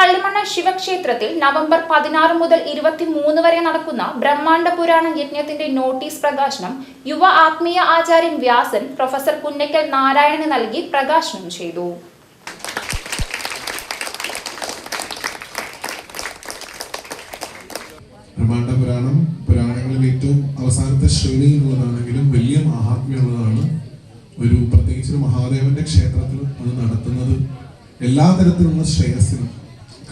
പള്ളിമണ്ണ ശിവക്ഷേത്രത്തിൽ നവംബർ പതിനാറ് മുതൽ ഇരുപത്തിമൂന്ന് വരെ നടക്കുന്ന ബ്രഹ്മാണ്ഡ പുരാണ യജ്ഞത്തിന്റെ നോട്ടീസ് പ്രകാശനം യുവ ആത്മീയ ആചാര്യൻ വ്യാസൻ പ്രൊഫസർ കുന്നക്കൽ നാരായണന് നൽകി പ്രകാശനം ചെയ്തു. ബ്രഹ്മാണ്ഡ പുരാണം പുരാണങ്ങളിൽ ഏറ്റവും അവസാനത്തെ ശ്രേണിയിലുള്ളതാണെങ്കിലും വലിയ മഹാത്മ്യമുള്ളതാണ്. ഒരു പ്രത്യേകിച്ച് മഹാദേവന്റെ ക്ഷേത്രത്തിൽ അത് നടത്തുന്നത് എല്ലാ തരത്തിലുള്ള ശ്രേയസ്സിനും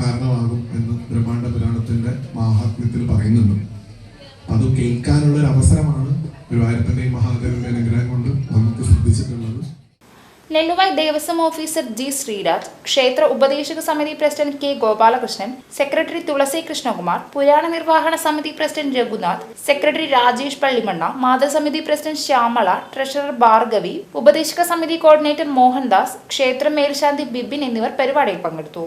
കാരണമാകും എന്ന് ബ്രഹ്മാണ്ഡ പുരാണത്തിന്റെ മാഹാത്മ്യത്തിൽ പറയുന്നുണ്ട്. അത് കേൾക്കാനുള്ള ഒരു അവസരമാണ് ഗുരുവായൂരപ്പന്റെയും മഹാദേവന്റെ അനുഗ്രഹം കൊണ്ട് നമുക്ക് ശ്രദ്ധിച്ചിട്ടുള്ളത്. നെല്ലുവായ് ദേവസ്വം ഓഫീസർ ജി ശ്രീരാജ് ക്ഷേത്ര ഉപദേശക സമിതി president K Gopalakrishnan secretary Thulasi Krishnakumar പുരാണ നിർവഹണ സമിതി പ്രസിഡന്റ് രഘുനാഥ് സെക്രട്ടറി രാജേഷ് പള്ളിമണ്ണ മാതൃസമിതി പ്രസിഡന്റ് ശ്യാമള ട്രഷറർ ഭാർഗവി ഉപദേശക സമിതി കോർഡിനേറ്റർ മോഹൻദാസ് ക്ഷേത്ര മേൽശാന്തി ബിബിൻ എന്നിവർ പരിപാടിയിൽ പങ്കെടുത്തു.